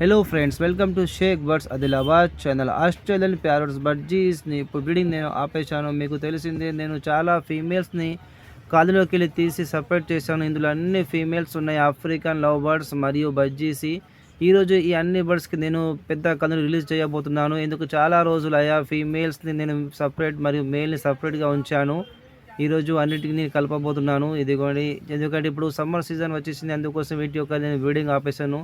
Hello friends welcome to Sheikh birds Adilabad channel Australian parrots బడ్జీస్ని ఇప్పుడు breeding నేను ఆపేశాను మీకు తెలిసిందే నేను చాలా ఫీమేల్స్ని కాలులోకి వెళ్ళి తీసి సపరేట్ చేశాను. ఇందులో అన్ని ఫీమేల్స్ ఉన్నాయి. ఆఫ్రికన్ లవ్ బర్డ్స్ మరియు బడ్జీసి ఈరోజు ఈ అన్ని బర్డ్స్కి నేను పెద్ద కథను రిలీజ్ చేయబోతున్నాను. ఎందుకు చాలా రోజులు అయ్యా ఫీమేల్స్ని నేను సపరేట్ మరియు మేల్ని సపరేట్గా ఉంచాను. ఈరోజు అన్నిటిని కలపబోతున్నాను. ఇదిగోండి ఎందుకంటే ఇప్పుడు సమ్మర్ సీజన్ వచ్చేసింది. అందుకోసం వీటి యొక్క నేను బ్రీడింగ్ ఆపేశాను.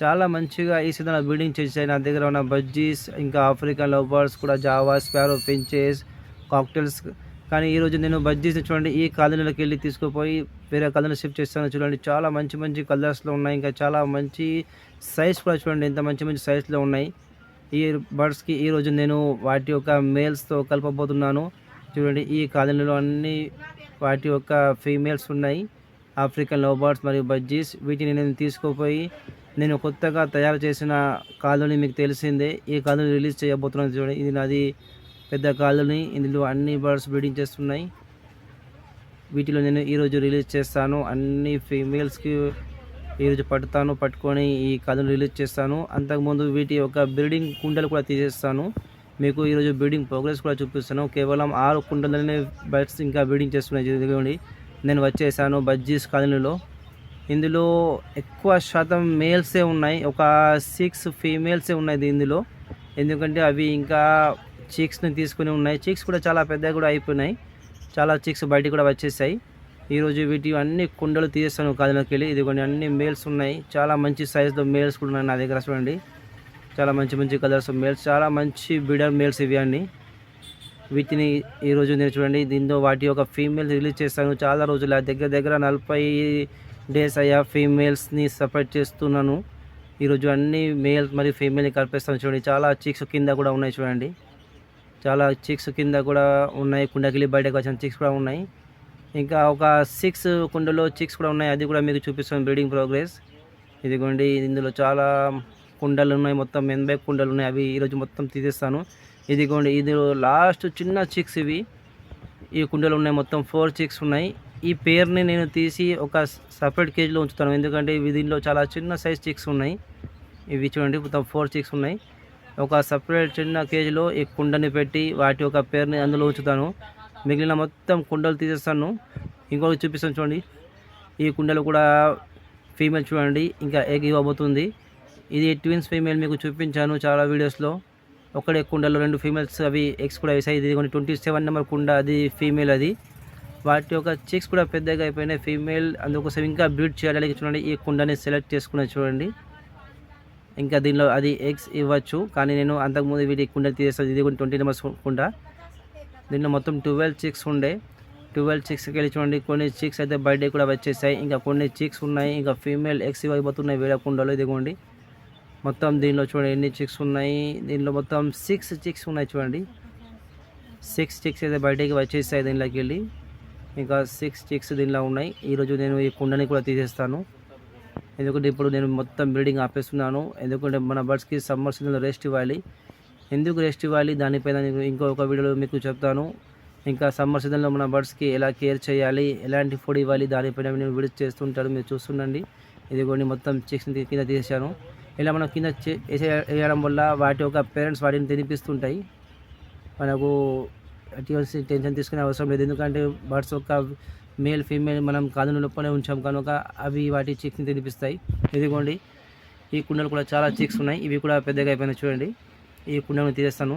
చాలా మంచిగా ఈ సీజన్ బ్రీడింగ్ చేశాయి నా దగ్గర ఉన్న బజ్జీస్ ఇంకా ఆఫ్రికన్ లవర్స్ కూడా జావా స్పారో పెంచెస్ కాక్టైల్స్ కానీ ఈరోజు నేను బజ్జీస్ని చూడండి ఈ కాలనీలోకి వెళ్ళి తీసుకుపోయి వేరే కాలనీ షిఫ్ట్ చేస్తాను. చూడండి చాలా మంచి మంచి కలర్స్లో ఉన్నాయి. ఇంకా చాలా మంచి సైజ్ కూడా చూడండి ఎంత మంచి మంచి సైజ్లో ఉన్నాయి. ఈ బర్డ్స్కి ఈరోజు నేను వాటి యొక్క మేల్స్తో కలపబోతున్నాను. చూడండి ఈ కాలనీలో అన్ని వాటి యొక్క ఫీమేల్స్ ఉన్నాయి. ఆఫ్రికన్ లవ్ మరియు బజ్జీస్ వీటిని నేను తీసుకుపోయి నేను కొత్తగా తయారు చేసిన కాలనీ మీకు తెలిసిందే. ఈ కాలనీ రిలీజ్ చేయబోతున్నాను చూడండి. ఇది నాది పెద్ద కాలనీ. ఇందులో అన్ని బర్డ్స్ బ్రీడింగ్ చేస్తున్నాయి. వీటిలో నేను ఈరోజు రిలీజ్ చేస్తాను. అన్ని ఫీమేల్స్కి ఈరోజు పడతాను పట్టుకొని ఈ కథను రిలీజ్ చేస్తాను. అంతకుముందు వీటి యొక్క బ్రీడింగ్ కుండలు కూడా తీసేస్తాను. మీకు ఈరోజు బీడింగ్ ప్రోగ్రెస్ కూడా చూపిస్తాను కేవలం ఆరు కుండలనే బర్డ్స్ ఇంకా బీడింగ్ చేస్తున్నాయి. ఇదిగోండి. నేను వచ్చేసాను బజ్జీస్ కాలనీలో. ఇందులో ఎక్కువ శాతం మేల్సే ఉన్నాయి. ఒక సిక్స్ ఫీమేల్సే ఉన్నాయి ఇందులో. ఎందుకంటే అవి ఇంకా చీక్స్ని తీసుకుని ఉన్నాయి. చీక్స్ కూడా చాలా పెద్దగా కూడా అయిపోయినాయి. చాలా చీక్స్ బయటికి కూడా వచ్చేసాయి. ఈరోజు వీటి అన్ని కుండలు తీసేస్తాను కాదులోకి వెళ్ళి. ఇదిగోండి అన్ని మేల్స్ ఉన్నాయి. చాలా మంచి సైజులో మేల్స్ కూడా ఉన్నాయి నా దగ్గర చూడండి. చాలా మంచి మంచి కలర్స్ మేల్స్ చాలా మంచి బిడర్ మేల్స్ ఇవి అండి. వీటిని ఈరోజు నేను చూడండి దీంతో వాటి యొక్క ఫీమేల్స్ రిలీజ్ చేస్తాను. చాలా రోజులు దగ్గర దగ్గర నలభై డేస్ అయ్యా ఫీమేల్స్ని సపరేట్ చేస్తున్నాను. ఈరోజు అన్ని మేల్ మరియు ఫీమేల్ని కలిపేస్తాను చూడండి. చాలా చీక్స్ కింద కూడా ఉన్నాయి చూడండి. చాలా చిక్స్ కింద కూడా ఉన్నాయి. కుండకిలి బయటకు వచ్చిన చిక్స్ కూడా ఉన్నాయి. ఇంకా ఒక సిక్స్ కుండలో చిక్స్ కూడా ఉన్నాయి. అది కూడా మీకు చూపిస్తాను. Breeding progress. ఇదిగోండి ఇందులో చాలా కుండలు ఉన్నాయి మొత్తం ఎనభై కుండలు ఉన్నాయి అవి ఈరోజు మొత్తం తీసేస్తాను. ఇదిగోండి ఇది లాస్ట్ చిన్న చిక్స్ ఇవి. ఈ కుండలు ఉన్నాయి మొత్తం ఫోర్ చిక్స్ ఉన్నాయి. ఈ పేరుని నేను తీసి ఒక సపరేట్ కేజీలో ఉంచుతాను ఎందుకంటే ఇవి దీనిలో చాలా చిన్న సైజ్ చిక్స్ ఉన్నాయి. ఇవి చూడండి మొత్తం ఫోర్ చిక్స్ ఉన్నాయి. ఒక సపరేట్ చిన్న కేజీలో ఈ కుండని పెట్టి వాటి యొక్క పేరుని అందులో ఉంచుతాను. మిగిలిన మొత్తం కుండలు తీసేస్తాను. ఇంకొకటి చూపిస్తాను చూడండి. ఈ కుండలు కూడా ఫీమేల్ చూడండి ఇంకా ఎగ్ ఇవ్వబోతుంది. ఇది ట్విన్స్ ఫీమేల్ మీకు చూపించాను చాలా వీడియోస్లో. ఒకటే కుండలో రెండు ఫీమేల్స్ అవి ఎగ్స్ కూడా వేసాయి ఇది కొన్ని ట్వంటీ సెవెన్ నెంబర్ కుండ అది ఫీమేల్ అది. వాటి యొక్క చిక్స్ కూడా పెద్దగా అయిపోయినాయి. ఫీమేల్ అందుకోసం ఇంకా బ్రీడ్ చేయడానికి చూడండి ఈ కుండని సెలెక్ట్ చేసుకున్నది చూడండి. ఇంకా దీనిలో అది ఎగ్స్ ఇవ్వచ్చు. కానీ నేను అంతకుముందు వీటి కుండ తీసేస్తాను ఇది కొన్ని ట్వంటీ నెంబర్స్ కుండ. దీనిలో మొత్తం ట్వెల్వ్ చిక్స్ ఉండే. ట్వెల్వ్ చిక్స్కి వెళ్ళి చూడండి కొన్ని చిక్స్ అయితే బర్త్డే కూడా వచ్చేసాయి. ఇంకా కొన్ని చిక్స్ ఉన్నాయి. ఇంకా ఫీమేల్ ఎగ్స్ ఇవ్వబోతున్నాయి వేరే కుండలో. ఇదిగోండి. మొత్తం దీనిలో చూడండి ఎన్ని చిక్స్ ఉన్నాయి. దీనిలో మొత్తం సిక్స్ చిక్స్ ఉన్నాయి చూడండి. సిక్స్ చిక్స్ అయితే బయటకి వచ్చేస్తాయి దీనిలోకి వెళ్ళి. ఇంకా సిక్స్ చిక్స్ దీనిలో ఉన్నాయి. ఈరోజు నేను ఈ కుండని కూడా తీసేస్తాను. ఎందుకంటే ఇప్పుడు నేను మొత్తం బ్రీడింగ్ ఆపేస్తున్నాను. ఎందుకంటే మన బర్డ్స్కి సమ్మర్ సీజన్లో రెస్ట్ ఇవ్వాలి. ఎందుకు రెస్ట్ ఇవ్వాలి? దానిపైన నేను ఇంకొక వీడియోలో మీకు చెప్తాను. ఇంకా సమ్మర్ సీజన్లో మన బర్డ్స్కి ఎలా కేర్ చేయాలి? ఎలాంటి ఫుడ్ ఇవ్వాలి? దానిపైన నేను వీడియో చేస్తుంటాను. మీరు చూస్తుండండి. ఇదిగోండి మొత్తం చిక్స్ని కింద తీసేశాను. ఇలా మనం కింద వేసే వేయడం వల్ల వాటి యొక్క పేరెంట్స్ వాటిని తినిపిస్తుంటాయి. మనకు ఎటువంటి టెన్షన్ తీసుకునే అవసరం లేదు. ఎందుకంటే బర్డ్స్ యొక్క మేల్ ఫీమేల్ మనం కాదు లోపలే ఉంచాం కనుక అవి వాటి చిక్స్ని తినిపిస్తాయి. ఇదిగోండి ఈ కుండలు కూడా చాలా చిక్స్ ఉన్నాయి. ఇవి కూడా పెద్దగా అయిపోయినాయి చూడండి. ఈ కుండలను తీసేస్తాను.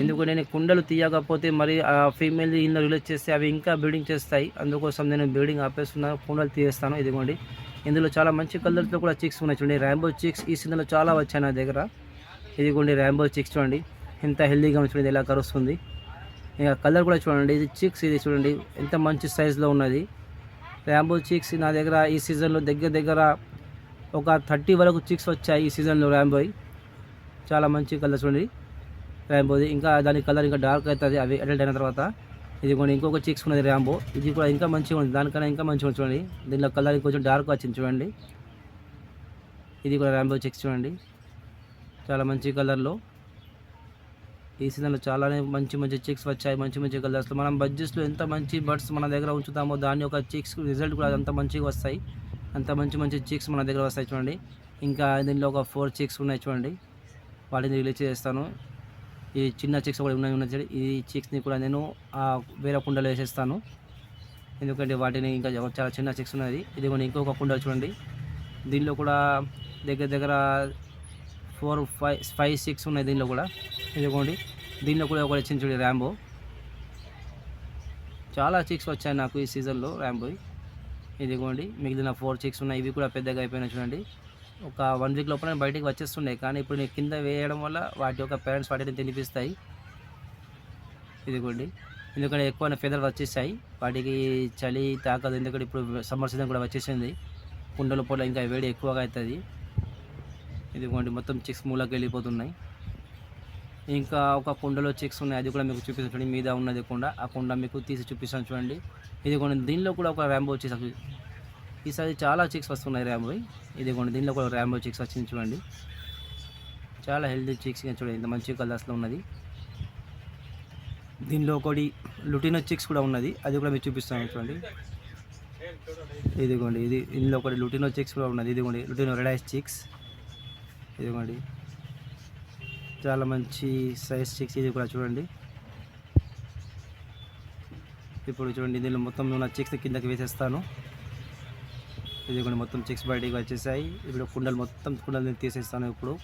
ఎందుకంటే నేను కుండలు తీయకపోతే మరి ఆ ఫీమేల్ ఇల్లు రిలీజ్ చేస్తే అవి ఇంకా బ్రీడింగ్ చేస్తాయి. అందుకోసం నేను బ్రీడింగ్ ఆపేస్తున్నాను కుండలు తీసేస్తాను. ఇదిగోండి ఇందులో చాలా మంచి కలర్తో కూడా చిక్స్ ఉన్నాయి చూడండి. ర్యాంబో చిక్స్ ఈ సీజన్లో చాలా వచ్చాయి నా దగ్గర. ఇదిగోండి ర్యాంబో చిక్స్ చూడండి. ఎంత హెల్దీగా ఉంది చూడండి ఎలా కరుస్తుంది. ఇక కలర్ కూడా చూడండి. ఇది చిక్స్ ఇది చూడండి. ఎంత మంచి సైజులో ఉన్నది. ర్యాంబో చిక్స్ నా దగ్గర ఈ సీజన్లో దగ్గర దగ్గర ఒక థర్టీ వరకు చిక్స్ వచ్చాయి ఈ సీజన్లో ర్యాంబోయ్ చాలా మంచి కలర్ చూడండి. ర్యాంబోది ఇంకా దాని కలర్ ఇంకా డార్క్ అవుతుంది. అవి అడల్ట్ అయిన తర్వాత. ఇది కూడా ఇంకొక చిక్స్ ఉన్నది ర్యాంబో ఇది కూడా ఇంకా మంచిగా ఉంది. దానికన్నా ఇంకా మంచిగా ఉంది చూడండి. దీనిలో కలర్ కొంచెం డార్క్ వచ్చింది చూడండి. ఇది కూడా ర్యాంబో చిక్స్ చూడండి. చాలా మంచి కలర్లో ఈ సీజన్లో చాలానే మంచి మంచి చిక్స్ వచ్చాయి. మంచి మంచి కలర్స్లో మనం బడ్జెట్స్లో ఎంత మంచి బర్డ్స్ మన దగ్గర ఉంచుతామో దాని యొక్క చిక్స్ రిజల్ట్ కూడా అంత మంచిగా వస్తాయి. అంత మంచి మంచి చిక్స్ మన దగ్గర వస్తాయి చూడండి. ఇంకా దీనిలో ఒక ఫోర్ చిక్స్ ఉన్నాయి చూడండి. వాటిని రిలీజ్ చేస్తాను. ఈ చిన్న చిక్స్ కూడా ఉన్నాయి ఉన్నాయి చూడండి. ఈ చిక్స్ని కూడా నేను ఆ వేరే కుండలో వేసేస్తాను. ఎందుకంటే వాటిని ఇంకా చాలా చిన్న చిక్స్ ఉన్నది. ఇది కూడా ఇంకొక కుండ చూడండి. దీనిలో కూడా దగ్గర దగ్గర ఫోర్ ఫైవ్ ఫైవ్ సిక్స్ ఉన్నాయి దీనిలో కూడా. ఇదిగోండి దీనిలో కూడా ఒకటి వచ్చింది చూడండి ర్యాంబో చాలా చిక్స్ వచ్చాయి నాకు ఈ సీజన్లో ర్యాంబోయ్ ఇదిగోండి మిగిలిన ఫోర్ చిక్స్ ఉన్నాయి. ఇవి కూడా పెద్దగా అయిపోయినాయి చూడండి. ఒక వన్ వీక్ లోపల బయటికి వచ్చేస్తున్నాయి కానీ ఇప్పుడు నేను కింద వేయడం వల్ల వాటి యొక్క పేరెంట్స్ వాటిని తినిపిస్తాయి. ఇదిగోండి. ఎందుకంటే ఎక్కువ ఫెదర్ వచ్చేసాయి. వాటికి చలి తాకదు ఎందుకంటే ఇప్పుడు సమ్మర్ సీజన్ కూడా వచ్చేసింది. కుండల పూల ఇంకా వేడి ఎక్కువగా అవుతుంది. ఇదిగోండి మొత్తం చిక్స్ మూలకి వెళ్ళిపోతున్నాయి. ఇంకా ఒక కుండలో చిక్స్ ఉన్నాయి. అది కూడా మీకు చూపిస్తాను చూడండి. మీద ఉన్నది కుండ. ఆ కుండ మీకు తీసి చూపిస్తాను చూడండి. ఇదిగోండి దీనిలో కూడా ఒక ర్యాంబో వచ్చేసి ఈసారి చాలా చిక్స్ వస్తున్నాయి ర్యాంబో ఇదిగోండి దీనిలో కూడా ర్యాంబో చిక్స్ వచ్చింది చూడండి. చాలా హెల్తీ చిక్స్ చూడండి ఇంత మంచి కలర్స్లో ఉన్నది. దీనిలో ఒకటి లుటినో చిక్స్ కూడా ఉన్నది. అది కూడా మీరు చూపిస్తాను చూడండి. ఇదిగోండి ఇది ఇందులో ఒకటి లుటినో చిక్స్ కూడా ఉన్నది. ఇదిగోండి లుటినో రెడైస్ చిక్స్ ఇదిగోండి. చాలా మంచి సైజ్ చిక్స్ ఇది కూడా చూడండి. ఇప్పుడు చూడండి దీనిలో మొత్తం ఉన్న చిక్స్ కిందకి వేసేస్తాను. ఇది కూడా మొత్తం చెక్స్ బయటికి వచ్చేసాయి. ఇప్పుడు కుండలు మొత్తం కుండలు తీసేస్తాను ఇప్పుడు.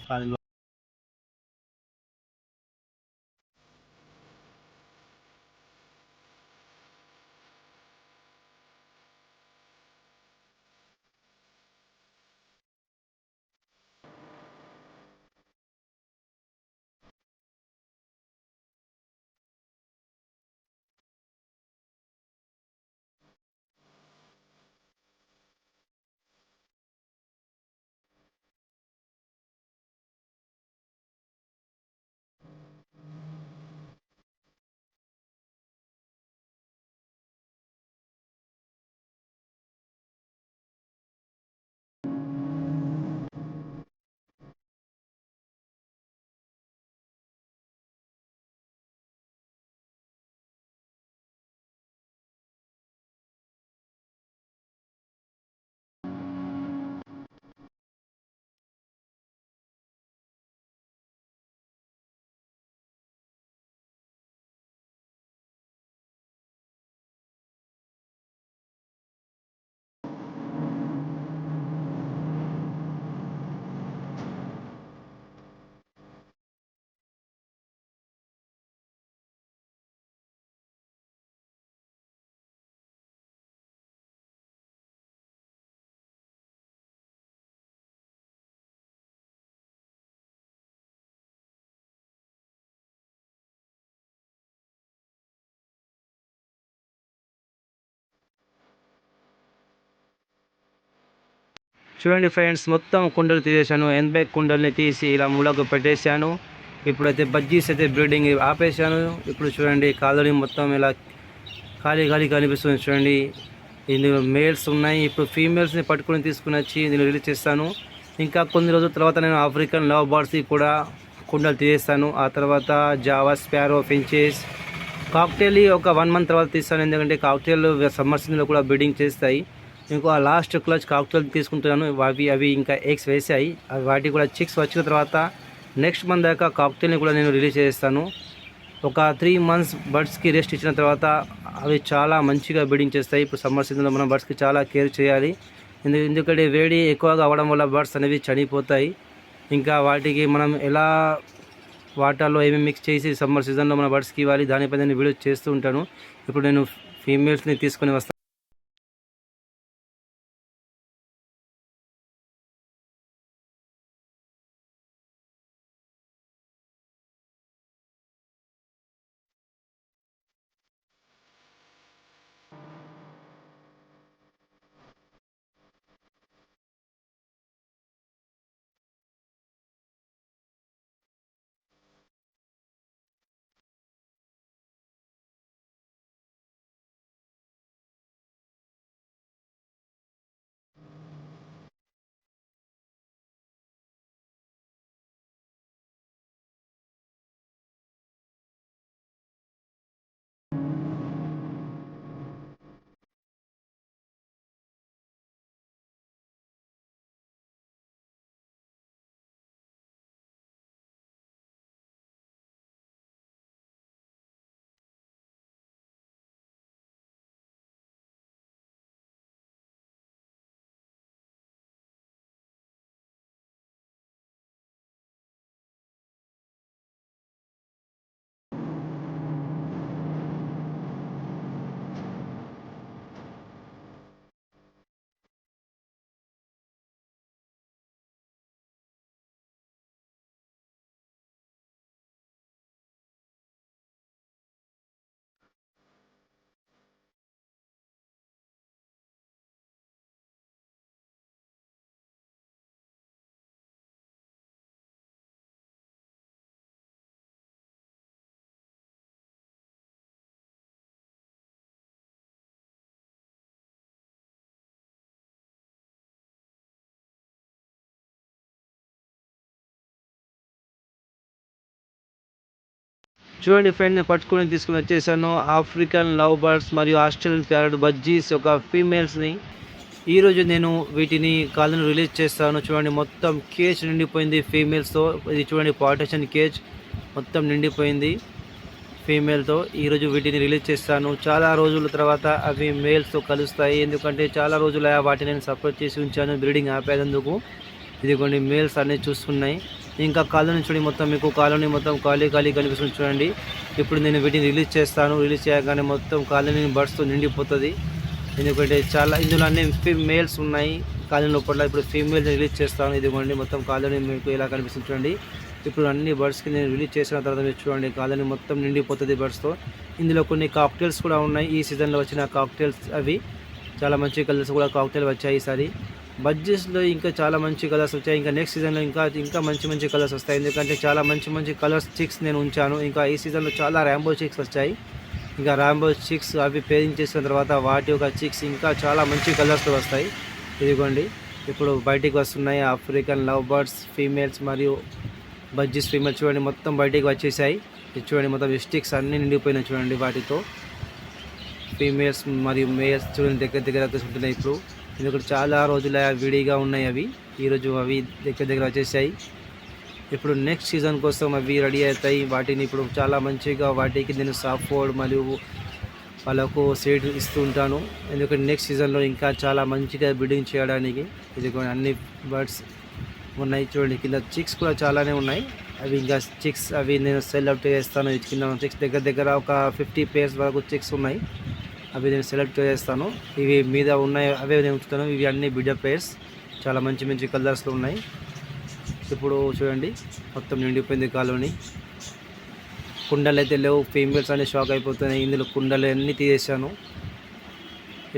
చూడండి ఫ్రెండ్స్ మొత్తం కుండలు తీసేసాను ఎనభై కుండల్ని తీసి ఇలా మూలకు పెట్టేశాను. ఇప్పుడైతే బజ్జీస్ అయితే బ్రీడింగ్ ఆపేశాను. ఇప్పుడు చూడండి కాలనీ మొత్తం ఇలా ఖాళీ ఖాళీ కనిపిస్తుంది చూడండి. ఇందులో మేల్స్ ఉన్నాయి. ఇప్పుడు ఫీమేల్స్ని పట్టుకుని తీసుకుని వచ్చి నేను రిలీజ్ చేస్తాను. ఇంకా కొన్ని రోజుల తర్వాత నేను ఆఫ్రికన్ లవ్ బర్డ్స్ కూడా కుండలు తీసేస్తాను. ఆ తర్వాత జావా స్పారో ఫించెస్ కాక్టైల్ ఒక వన్ మంత్ తర్వాత తీస్తాను. ఎందుకంటే కాక్టైల్ సమ్మర్ సీజన్లో కూడా బ్రీడింగ్ చేస్తాయి. ఇంకో ఆ లాస్ట్ క్లచ్ కాక్టైల్ తీసుకుంటున్నాను. అవి అవి ఇంకా ఎగ్స్ వేసాయి అవి వాటికి కూడా చిక్స్ వచ్చిన తర్వాత నెక్స్ట్ మంత్ దాకా కాక్టైల్ని కూడా నేను రిలీజ్ చేస్తాను. ఒక త్రీ మంత్స్ బర్డ్స్కి రెస్ట్ ఇచ్చిన తర్వాత అవి చాలా మంచిగా బీడింగ్ చేస్తాయి. ఇప్పుడు సమ్మర్ సీజన్లో మనం బర్డ్స్కి చాలా కేర్ చేయాలి. ఎందుకంటే వేడి ఎక్కువగా అవ్వడం వల్ల బర్డ్స్ అనేవి చనిపోతాయి. ఇంకా వాటికి మనం ఎలా వాటర్లో ఏమేమి మిక్స్ చేసి సమ్మర్ సీజన్లో మన బర్డ్స్కి ఇవ్వాలి దానిపై నేను వీడియో చేస్తూ ఉంటాను. ఇప్పుడు నేను ఫీమేల్స్ని తీసుకొని వస్తాను చూడండి ఫ్రెండ్ నేను పట్టుకుని తీసుకుని వచ్చేసాను. ఆఫ్రికన్ లవ్ బర్డ్స్ మరియు ఆస్ట్రేలియన్ ప్యారెట్ బజ్జీస్ ఒక ఫీమేల్స్ని ఈరోజు నేను వీటిని కాళ్ళను రిలీజ్ చేస్తాను. చూడండి మొత్తం కేజ్ నిండిపోయింది ఫీమేల్స్తో ఇది చూడండి పార్టేషన్ కేజ్ మొత్తం నిండిపోయింది ఫీమేల్తో ఈరోజు వీటిని రిలీజ్ చేస్తాను. చాలా రోజుల తర్వాత అవి మేల్స్తో కలుస్తాయి. ఎందుకంటే చాలా రోజులు వాటిని నేను సపోర్ట్ చేసి ఉంచాను. బ్రీడింగ్ ఇది ఇదిగోండి మేల్స్ అన్నీ చూస్తున్నాయి. ఇంకా కాలనీ చూడండి మొత్తం మీకు కాలనీ మొత్తం ఖాళీ ఖాళీ కనిపిస్తుంది చూడండి. ఇప్పుడు నేను వీటిని రిలీజ్ చేస్తాను. రిలీజ్ చేయగానే మొత్తం కాలనీ బర్డ్స్తో నిండిపోతుంది. ఎందుకంటే చాలా ఇందులో అన్ని మేల్స్ ఉన్నాయి. కాలనీ లోపల ఇప్పుడు ఫీమేల్స్ రిలీజ్ చేస్తాను. ఇదిగోండి మొత్తం కాలనీ మీకు ఎలా కనిపిస్తుంది చూడండి. ఇప్పుడు అన్ని బర్డ్స్కి నేను రిలీజ్ చేసిన తర్వాత మీరు చూడండి కాలనీ మొత్తం నిండిపోతుంది బర్డ్స్తో ఇందులో కొన్ని కాక్టైల్స్ కూడా ఉన్నాయి. ఈ సీజన్లో వచ్చిన కాక్టైల్స్ అవి. చాలా మంచి కలర్స్ కూడా కాక్టైల్ వచ్చాయి ఈసారి. బడ్జెట్స్లో ఇంకా చాలా మంచి కలర్స్ వచ్చాయి. ఇంకా నెక్స్ట్ సీజన్లో ఇంకా ఇంకా మంచి మంచి కలర్స్ వస్తాయి. ఎందుకంటే చాలా మంచి మంచి కలర్స్ చిక్స్ నేను ఉంచాను. ఇంకా ఈ సీజన్లో చాలా ర్యాంబో చిక్స్ వచ్చాయి. ఇంకా ర్యాంబో చిక్స్ అవి పేరింగ్ చేసిన తర్వాత వాటి యొక్క చిక్స్ ఇంకా చాలా మంచి కలర్స్తో వస్తాయి. ఇదిగోండి. ఇప్పుడు బయటికి వస్తున్నాయి. ఆఫ్రికన్ లవ్ బర్డ్స్ ఫీమేల్స్ మరియు బజ్జీస్ ఫీమేల్స్ చూడండి. మొత్తం బయటికి వచ్చేసాయి. చూడండి మొత్తం స్టిక్స్ అన్నీ నిండిపోయినాయి చూడండి వాటితో. ఫీమేల్స్ మరియు మేల్స్ చూడండి దగ్గర దగ్గర ఉంటున్నాయి ఇప్పుడు. ఎందుకంటే చాలా రోజులు విడిగా ఉన్నాయి అవి. ఈరోజు అవి దగ్గర దగ్గర వచ్చేసాయి. ఇప్పుడు నెక్స్ట్ సీజన్ కోసం అవి రెడీ అవుతాయి. వాటిని ఇప్పుడు చాలా మంచిగా వాటికి నేను సాఫ్ట్ మరియు వాళ్ళకు సీడ్ ఇస్తూ ఉంటాను. ఎందుకంటే నెక్స్ట్ సీజన్లో ఇంకా చాలా మంచిగా బిల్డింగ్ చేయడానికి ఇది అన్ని బర్డ్స్ ఉన్నాయి చూడండి. కింద చిక్స్ కూడా చాలానే ఉన్నాయి. అవి ఇంకా చిక్స్ అవి నేను సెల్ అవుట్ చేస్తాను. కింద చిక్స్ దగ్గర దగ్గర ఒక ఫిఫ్టీ పేర్స్ వరకు చిక్స్ ఉన్నాయి. అవి నేను సెలెక్ట్ చేస్తాను. ఇవి మీద ఉన్నాయి అవే నేను ఉంచుతాను. ఇవి అన్ని బిడ్డ పేర్స్ చాలా మంచి మంచి కలర్స్లో ఉన్నాయి. ఇప్పుడు చూడండి మొత్తం నిండిపోయింది కాలనీ. కుండలు అయితే లేవు. ఫీమేల్స్ అన్ని షాక్ అయిపోతున్నాయి. ఇందులో కుండలు అన్నీ తీసేసాను.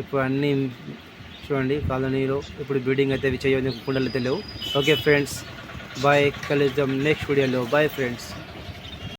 ఇప్పుడు అన్నీ చూడండి కాలనీలో ఇప్పుడు బిల్డింగ్ అయితే అవి చేయని కుండలు అయితే లేవు. ఓకే ఫ్రెండ్స్ బాయ్ కలుద్దాం నెక్స్ట్ వీడియోలో బాయ్ ఫ్రెండ్స్